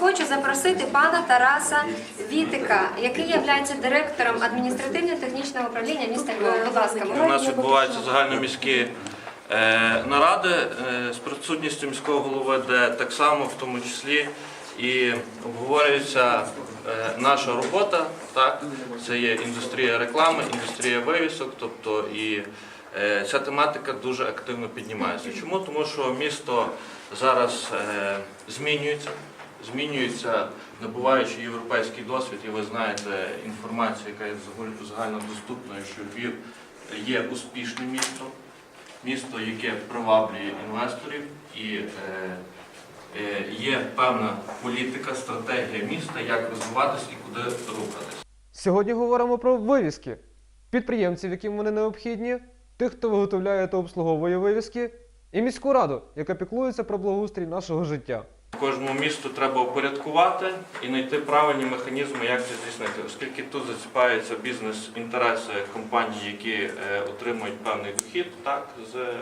хочу запросити пана Тараса Вітика, який є директором адміністративно-технічного управління міста Львова. Будь ласка, У нас відбуваються загальноміські е, наради е, з присутністю міського голови, де так само в тому числі і обговорюється е, наша робота. Так, це є індустрія реклами, індустрія вивісок, тобто і ця тематика дуже активно піднімається. Чому? Тому що місто зараз змінюється. Змінюється, набуваючи європейський досвід, і ви знаєте інформацію, яка є загаль- загальнодоступною, що Львів є успішним містом, місто, яке приваблює інвесторів, і е, е, є певна політика, стратегія міста, як розвиватись і куди рухатись. Сьогодні говоримо про вивіски, підприємців, яким вони необхідні, тих, хто виготовляє та обслуговує вивіски, і міську раду, яка піклується про благоустрій нашого життя. Кожному місту треба упорядкувати і знайти правильні механізми, як це здійснити, оскільки тут зачіпаються бізнес-інтереси компаній, які е, отримують певний дохід так, з е,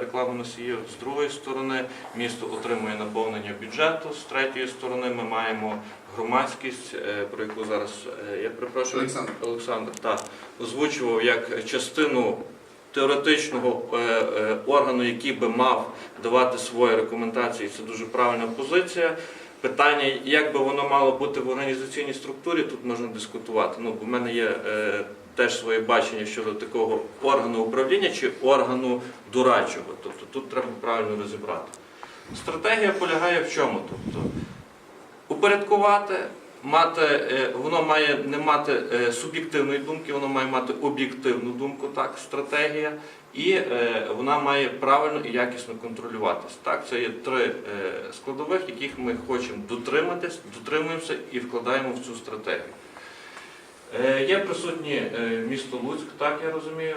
реклами носіїв. З другої сторони, місто отримує наповнення бюджету. З третьої сторони, ми маємо громадськість, е, про яку зараз я перепрошую Олександр. Олександр так, озвучував як частину теоретичного е, е, органу, який би мав давати свої рекомендації, це дуже правильна позиція. Питання, як би воно мало бути в організаційній структурі, тут можна дискутувати. Ну, бо в мене є е, теж своє бачення щодо такого органу управління чи органу дорадчого. Тобто тут треба правильно розібрати. Стратегія полягає в чому? Тобто, упорядкувати, мати, е, воно має не мати е, суб'єктивної думки, воно має мати об'єктивну думку, так, стратегія, і е, вона має правильно і якісно контролюватись. Так, це є три складових, яких ми хочемо дотриматись, дотримуємося і вкладаємо в цю стратегію. Є присутні місто Луцьк, так я розумію.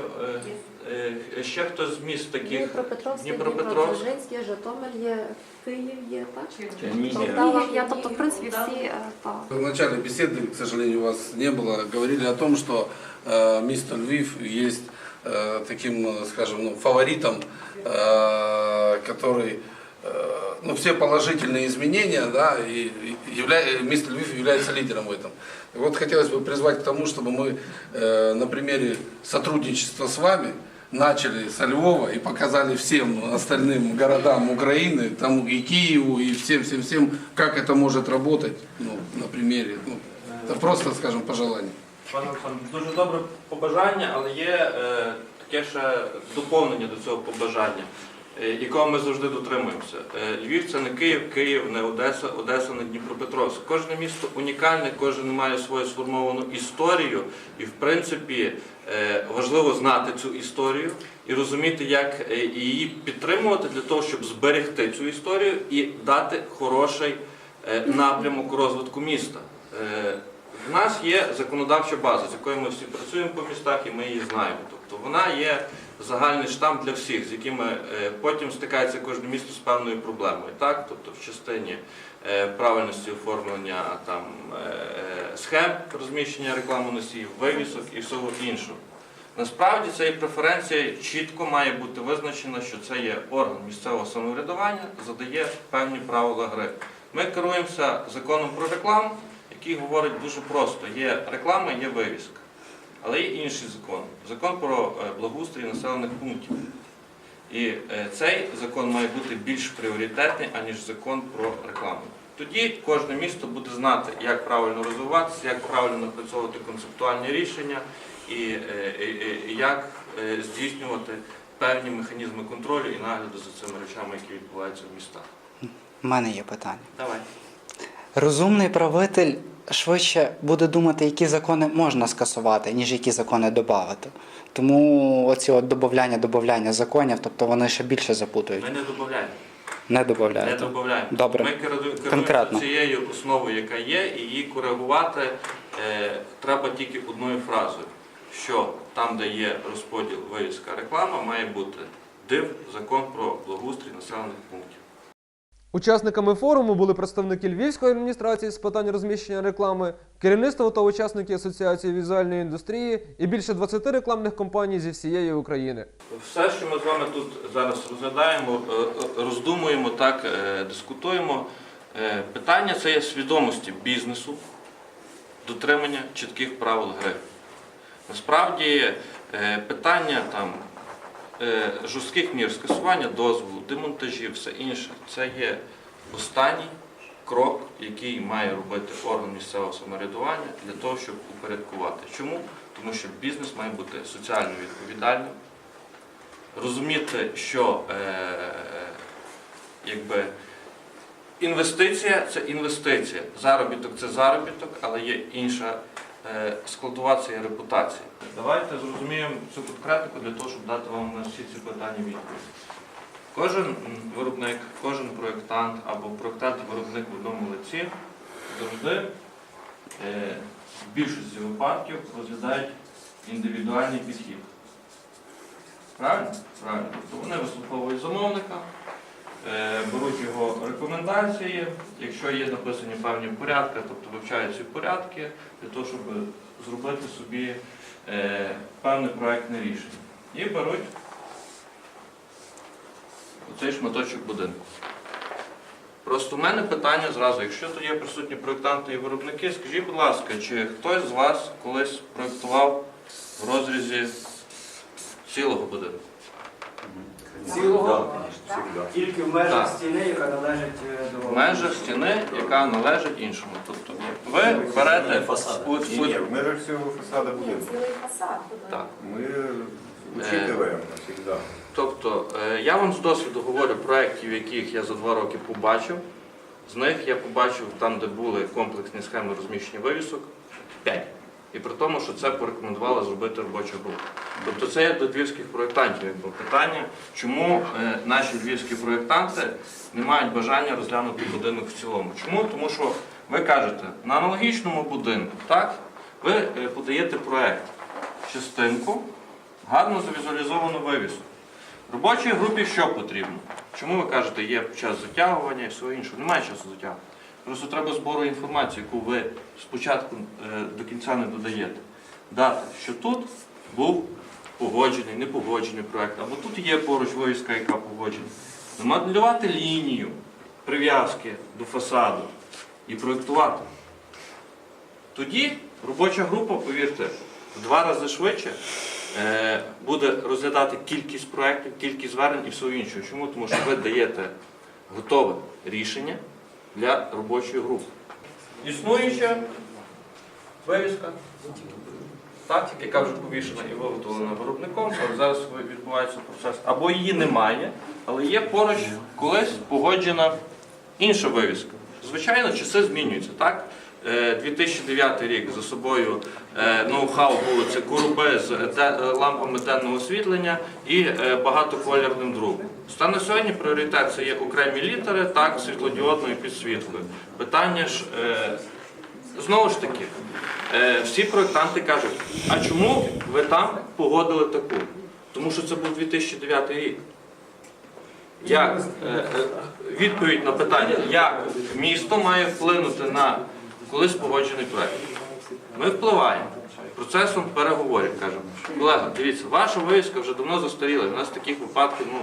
Е, е, Ще хтось з міст таких Дніпропетровський, Дніпропетровськ. Дніпродзержинський, Житомир є, Київ є, так? Ні, Полтава є, тобто, в принципі, всі е, так. В начале беседы, к сожалению, у вас не было, говорили о том, что э, мистер Львив есть э, таким, э, скажем, ну, фаворитом, э, который э, ну, все положительные изменения, да, и и явля- мистер Львив является лидером в этом. И вот хотелось бы призвать к тому, чтобы мы э, на примере сотрудничества с вами начали со Львова и показали всем остальным городам Украины, там и Киеву, и всем-всем-всем, как это может работать, ну, на примере. Ну, это просто, скажем, пожелание. Пане Олександр, дуже добре побажання, але є е, таке ще доповнення до цього побажання, е, якого ми завжди дотримуємося. Е, Львів це не Київ, Київ не Одеса, Одеса не Дніпропетровськ. Кожне місто унікальне, кожен має свою сформовану історію, і в принципі е, важливо знати цю історію і розуміти, як е, її підтримувати для того, щоб зберегти цю історію і дати хороший е, напрямок розвитку міста. У нас є законодавча база, з якою ми всі працюємо по містах і ми її знаємо. Тобто вона є загальний штамп для всіх, з якими е, потім стикається кожне місто з певною проблемою. Так? Тобто в частині е, правильності оформлення там, е, схем розміщення рекламоносіїв, вивісок і всього іншого. Насправді цієї преференції чітко має бути визначено, що це є орган місцевого самоврядування, задає певні правила гри. Ми керуємося законом про рекламу, який говорить дуже просто: є реклама, є вивіска. Але є інший закон закон про е, благоустрій населених пунктів. І е, цей закон має бути більш пріоритетний, аніж закон про рекламу. Тоді кожне місто буде знати, як правильно розвиватися, як правильно напрацьовувати концептуальні рішення і, е, як здійснювати певні механізми контролю і нагляду за цими речами, які відбуваються в містах. У мене є питання. Давай. Розумний правитель швидше буде думати, які закони можна скасувати, ніж які закони додати. Тому оці от додавання, додавання законів, тобто вони ще більше запутують. Ми не додаємо. Не Не додаємо. Добре. Ми керу- керуємося Конкретно. цією основою, яка є, і її коригувати е, треба тільки одною фразою, що там, де є розподіл вивіска реклама, має бути див закон про благоустрій населених пунктів. Учасниками форуму були представники Львівської адміністрації з питань розміщення реклами, керівництво та учасники Асоціації візуальної індустрії і більше 20 рекламних компаній зі всієї України. Все, що ми з вами тут зараз розглядаємо, е, е, роздумуємо, так, е, дискутуємо, Питання це є свідомості бізнесу, дотримання чітких правил гри. Насправді питання там жорстких мір скасування дозволу, демонтажів, все інше це є останній крок, який має робити орган місцевого самоврядування для того, щоб упорядкувати. Чому? Тому що бізнес має бути соціально відповідальним, розуміти, що е, якби, інвестиція це інвестиція, заробіток це заробіток, але є інша е, складова це є. Давайте зрозуміємо цю конкретику для того, щоб дати вам на всі ці питання відповідь. Кожен виробник, кожен проєктант або проєктант-виробник в одному лиці завжди е, в більшості випадків розглядають індивідуальний підхід. Правильно? Правильно. Тобто вони вислуховують замовника, беруть його рекомендації, якщо є написані певні порядки, тобто вивчають ці порядки для того, щоб зробити собі е, певне проектне рішення. І беруть оцей шматочок будинку. Просто в мене питання зразу, якщо тут є присутні проєктанти і виробники, скажіть, будь ласка, чи хтось з вас колись проєктував в розрізі цілого будинку? Цілого тільки в межах Так. стіни, яка належить е, до В межах стіни, яка належить іншому. Тобто ви берете фасад. от- Ні, ні, в межах цього фасаду будинку. так. Ми учитываем всегда. Тобто е, я вам з досвіду говорю проєктів, яких я за два роки побачив. З них я побачив там, де були комплексні схеми розміщення вивісок, 5. І при тому, що це порекомендувала зробити робоча група. Тобто це є до львівських проєктантів питання, чому е, наші львівські проєктанти не мають бажання розглянути будинок в цілому. Чому? Тому що ви кажете, на аналогічному будинку, так, ви е, подаєте проєкт, частинку, гарно завізуалізовану вивіску. Робочій групі що потрібно? Чому ви кажете, є час затягування і всього іншого? Немає часу затягування. Просто треба збору інформації, яку ви спочатку е, до кінця не додаєте. Дати, що тут був погоджений, непогоджений проєкт, або тут є поруч вивіска, яка погоджена. Намоделювати лінію прив'язки до фасаду і проєктувати. Тоді робоча група, повірте, в два рази швидше е, буде розглядати кількість проєктів, кількість звернень і всього іншого. Чому? Тому що ви даєте готове рішення для робочої групи. Існуюча вивіска, так, яка вже повішена і виготовлена виробником, зараз відбувається процес. Або її немає, але є поруч колись погоджена інша вивіска. Звичайно, часи змінюються. Так? Е, 2009 рік за собою е, ноу-хау було це коруби з е, лампами денного освітлення і е, багатоколірним друком. Стане сьогодні пріоритет це є окремі літери, так, світлодіодною підсвіткою. Питання ж е, знову ж таки, е, всі проєктанти кажуть, а чому ви там погодили таку? Тому що це був 2009 рік. Як е, е, відповідь на питання, як місто має вплинути на колись погоджений проект? Ми впливаємо процесом переговорів. Кажемо, колега, дивіться, ваша вивіска вже давно застаріла. У нас таких випадків ну,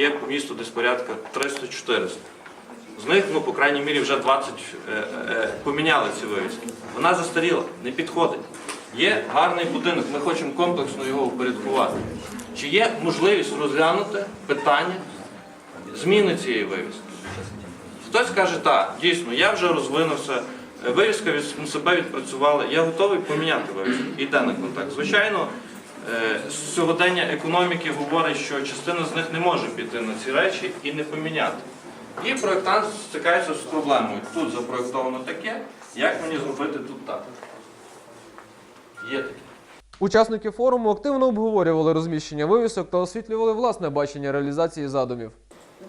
є по місту десь порядка 300-400. З них, ну, по крайній мірі, вже 20 е, е, поміняли ці вивіски. Вона застаріла, не підходить. Є гарний будинок, ми хочемо комплексно його упорядкувати. Чи є можливість розглянути питання зміни цієї вивіски? Хтось каже, так, дійсно, я вже розвинувся, вивіска від себе відпрацювала, я готовий поміняти вивіску. Йде на контакт. Звичайно, е, сьогодення економіки говорить, що частина з них не може піти на ці речі і не поміняти. І проєктант стикається з проблемою. Тут запроєктовано таке, як мені зробити тут так? Є таке. Учасники форуму активно обговорювали розміщення вивісок та освітлювали власне бачення реалізації задумів.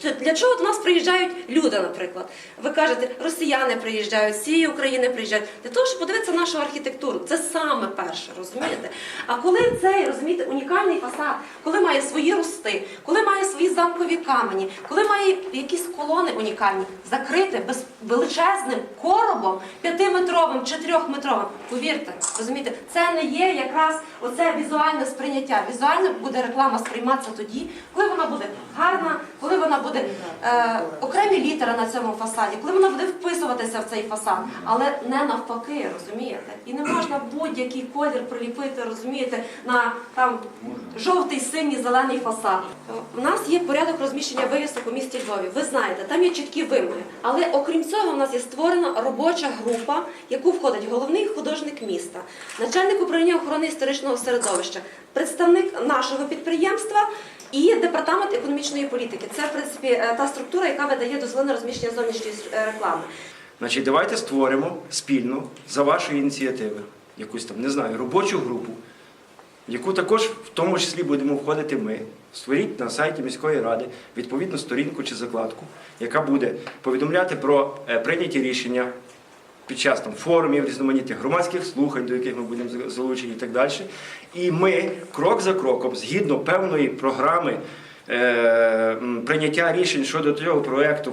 Для- чого до нас приїжджають люди, наприклад? Ви кажете, росіяни приїжджають, з України приїжджають. Для того, щоб подивитися нашу архітектуру. Це саме перше, розумієте? А коли цей, розумієте, унікальний фасад фасад, коли має свої рости, коли має свої замкові камені, коли має якісь колони унікальні, закрити без величезним коробом п'ятиметровим чи трьохметровим. Повірте, розумієте, це не є якраз оце візуальне сприйняття. Візуально буде реклама сприйматися тоді, коли вона буде гарна, коли вона буде е, окремі літери на цьому фасаді, коли вона буде вписуватися в цей фасад, але не навпаки, розумієте? І не можна будь-який колір приліпити, розумієте, на там жовтий, синій, зелений фасад. У нас є порядок розміщення вивісок у місті Львові. Ви знаєте, там є чіткі вимоги. Але окрім цього, у нас є створена робоча група, в яку входить головний художник міста, начальник управління охорони історичного середовища, представник нашого підприємства. І департамент економічної політики це в принципі е, та структура, яка видає дозволи розміщення зовнішньої е, реклами. Значить, давайте створимо спільно за вашої ініціативи якусь там, не знаю, робочу групу, яку також в тому числі будемо входити ми. Створіть на сайті міської ради відповідну сторінку чи закладку, яка буде повідомляти про е, прийняті рішення під час там, форумів, різноманітних громадських слухань, до яких ми будемо залучені і так далі. І ми крок за кроком, згідно певної програми е, прийняття рішень щодо цього проєкту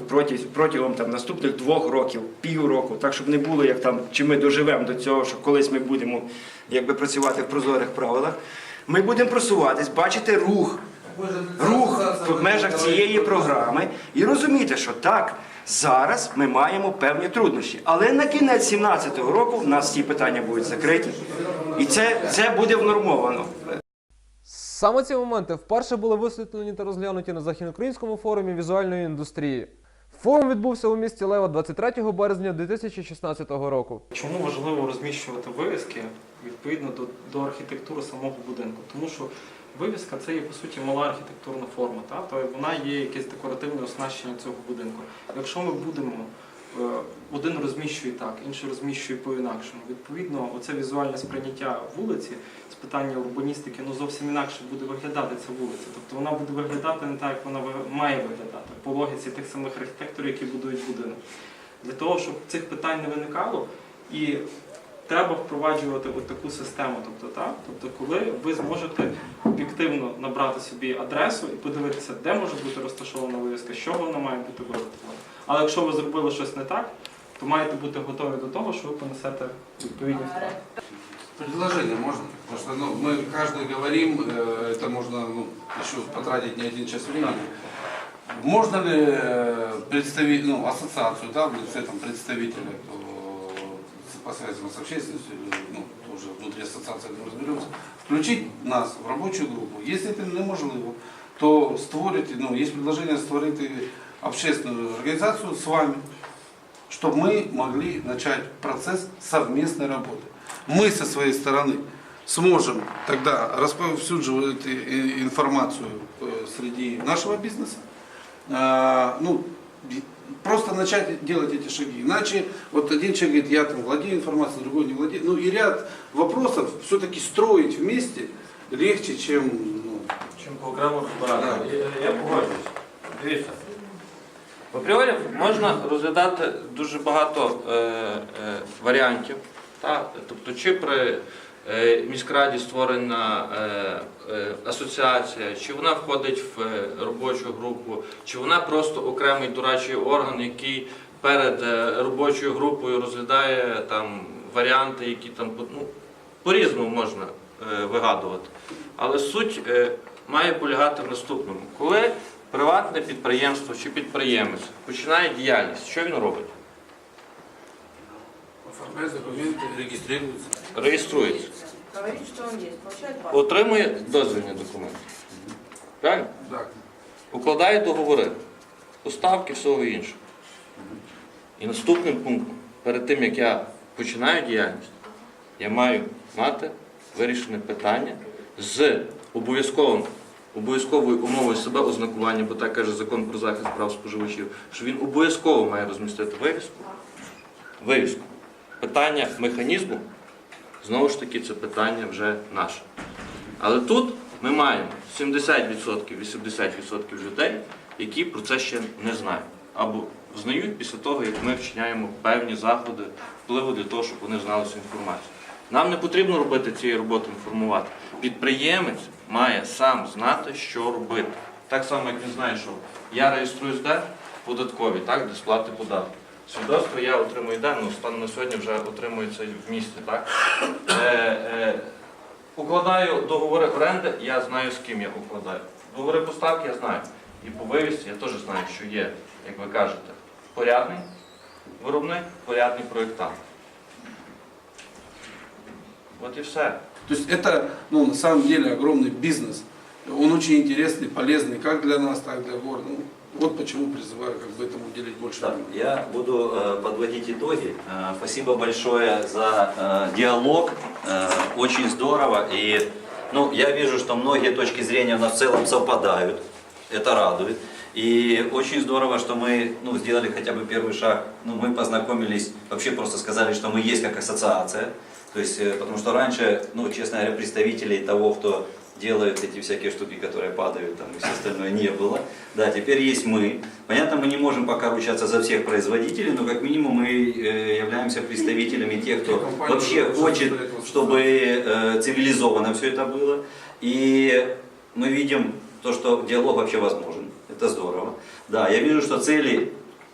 протягом там, наступних двох років, півроку, так щоб не було як там, чи ми доживемо до цього, що колись ми будемо якби, працювати в прозорих правилах. Ми будемо просуватись, бачити рух, рух в межах цієї програми і розуміти, що так, зараз ми маємо певні труднощі. Але на кінець 2017 року в нас ці питання будуть закриті. І це, це буде внормовано. Саме ці моменти вперше були висвітлені та розглянуті на західноукраїнському форумі візуальної індустрії. Форум відбувся у місті Лева 23 березня 2016 року. Чому важливо розміщувати вивіски відповідно до, до архітектури самого будинку? Тому що вивіска це є по суті мала архітектурна форма, та? тобто вона є якесь декоративне оснащення цього будинку. Якщо ми будемо е, один розміщує так, інший розміщує по-інакшому. Відповідно, оце візуальне сприйняття вулиці з питання урбаністики ну зовсім інакше буде виглядати ця вулиця. Тобто вона буде виглядати не так, як вона має виглядати по логіці тих самих архітекторів, які будують будинок. Для того, щоб цих питань не виникало, і треба впроваджувати от таку систему. Тобто, так? тобто, коли ви зможете об'єктивно набрати собі адресу і подивитися, де може бути розташована вивіска, з чого вона має бути виготовлена. Але якщо ви зробили щось не так, то маєте бути готові до того, що ви понесете відповідні втрати. Предложение можно? Потому что ну, мы каждый говорим, э, это можно ну, еще потратить не один час времени. Можно ли э, представить, ну, ассоциацию, да, в лице там, представителя э, по связям с общественностью, или, ну, тоже внутри ассоциации мы разберемся, включить нас в рабочую группу. Если это неможливо, то створити, ну, есть предложение створити общественную организацию с вами, чтобы мы могли начать процесс совместной работы. Мы со своей стороны сможем тогда расповсюдживать информацию э, среди нашего бизнеса, А, ну, просто начать делать эти шаги. Иначе вот один человек говорит, я там владею информацией, другой не владеет. Ну и ряд вопросов все-таки строить вместе легче, чем ну, Чим по окремо розбирати. Я- Я погоджуюсь. Дивіться. В апріорі можна розглядати дуже багато е, е, варіантів. Та? Тобто, чи при е, міськраді створена е, е, асоціація, чи вона входить в робочу групу, чи вона просто окремий дорадчий орган, який перед робочою групою розглядає там варіанти, які там ну, по-різному можна вигадувати. Але суть має полягати в наступному. Коли приватне підприємство чи підприємець починає діяльність, що він робить? Оформлять документы, регистрируется. Реєструється. Отримує дозвільні документи. Правильно? Так. Укладає договори, поставки, всього іншого. І наступним пунктом, перед тим як я починаю діяльність, я маю мати вирішене питання з обов'язковим, обов'язковою умовою себе ознакування, бо так каже закон про захист прав споживачів, що він обов'язково має розмістити вивіску. Вивіску. Питання механізму, знову ж таки, це питання вже наше. Але тут ми маємо 70%, 80% людей, які про це ще не знають. Або знають після того, як ми вчиняємо певні заходи впливу для того, щоб вони знали цю інформацію. Нам не потрібно робити цієї роботи інформувати. Підприємець має сам знати, що робити. Так само, як він знає, що я реєструюсь де в податковій, так, де сплати податку. Свідоцтво я отримую де, ну станом на сьогодні вже отримується в місті. Так? Е, е, укладаю договори оренди, я знаю, з ким я укладаю. Договори поставки я знаю. І по вивісці я теж знаю, що є, як ви кажете, порядний виробник, порядний проєктант. От і все. То есть это, ну, на самом деле огромный бизнес. Он очень интересный, полезный как для нас, так и для города. Вот почему призываю как бы этому уделить больше Так, внимания. я буду э, подводить итоги. Э, спасибо большое за э, диалог. Э, очень здорово. И ну, я вижу, что многие точки зрения у нас в целом совпадают. Это радует. И очень здорово, что мы ну, сделали хотя бы первый шаг. Ну, мы познакомились, вообще просто сказали, что мы есть как ассоциация. То есть, э, потому что раньше, ну, честно говоря, представителей того, кто делает эти всякие штуки, которые падают, там, и все остальное, не было. Да, теперь есть мы. Понятно, мы не можем пока ручаться за всех производителей, но как минимум мы э, являемся представителями тех, кто Компания, вообще которая хочет, состоит в чтобы э, цивилизованно все это было. И мы видим то, что диалог вообще возможен. Это здорово. Да, я вижу, что цели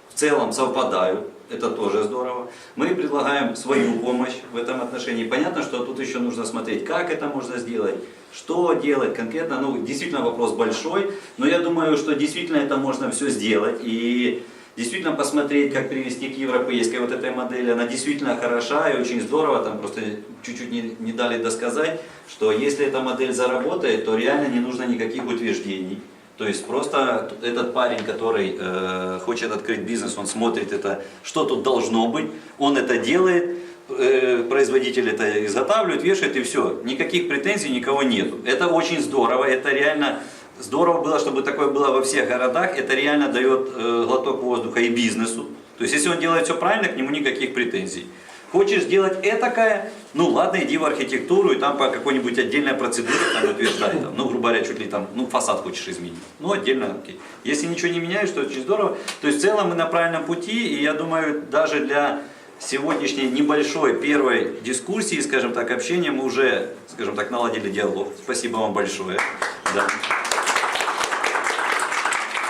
в целом совпадают. Это тоже здорово. Мы предлагаем свою помощь в этом отношении. Понятно, что тут еще нужно смотреть, как это можно сделать, что делать конкретно. Ну, действительно вопрос большой, но я думаю, что действительно это можно все сделать. И действительно посмотреть, как привести к европейской вот этой модели. Она действительно хороша и очень здорово. Там просто чуть-чуть не, не дали досказать, что если эта модель заработает, то реально не нужно никаких утверждений. То есть просто этот парень, который э, хочет открыть бизнес, он смотрит это, что тут должно быть, он это делает, э, производитель это изготавливает, вешает и все. Никаких претензий никого нету. Это очень здорово, это реально здорово было, чтобы такое было во всех городах. Это реально дает э, глоток воздуха и бизнесу. То есть если он делает все правильно, к нему никаких претензий. Хочешь сделать этакое, ну ладно, иди в архитектуру и там по какой-нибудь отдельной процедуре там утверждай, там, ну грубо говоря, чуть ли там, ну фасад хочешь изменить, ну отдельно, окей. Если ничего не меняешь, то очень здорово. То есть в целом мы на правильном пути, и я думаю, даже для сегодняшней небольшой первой дискуссии, скажем так, общения, мы уже, скажем так, наладили диалог. Спасибо вам большое. Да.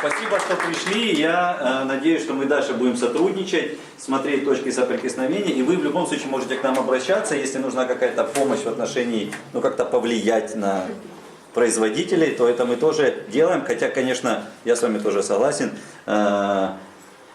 Спасибо, что пришли. Я э, надеюсь, что мы дальше будем сотрудничать, смотреть точки соприкосновения. И вы в любом случае можете к нам обращаться, если нужна какая-то помощь в отношении, ну как-то повлиять на производителей, то это мы тоже делаем. Хотя, конечно, я с вами тоже согласен. э,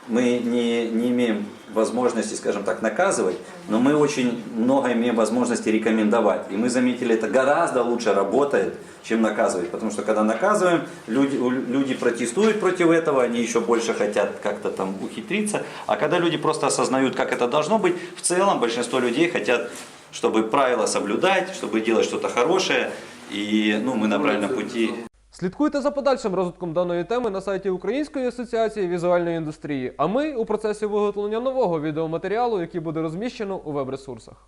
мы не, не имеем возможности, скажем так, наказывать, но мы очень много имеем возможности рекомендовать. И мы заметили, это гораздо лучше работает, чем наказывать. Потому что когда наказываем, люди, люди протестуют против этого, они еще больше хотят как-то там ухитриться. А когда люди просто осознают, как это должно быть, в целом большинство людей хотят, чтобы правила соблюдать, чтобы делать что-то хорошее. И ну, мы на правильном пути. Слідкуйте за подальшим розвитком даної теми на сайті Української асоціації візуальної індустрії. А ми у процесі виготовлення нового відеоматеріалу, який буде розміщено у веб-ресурсах.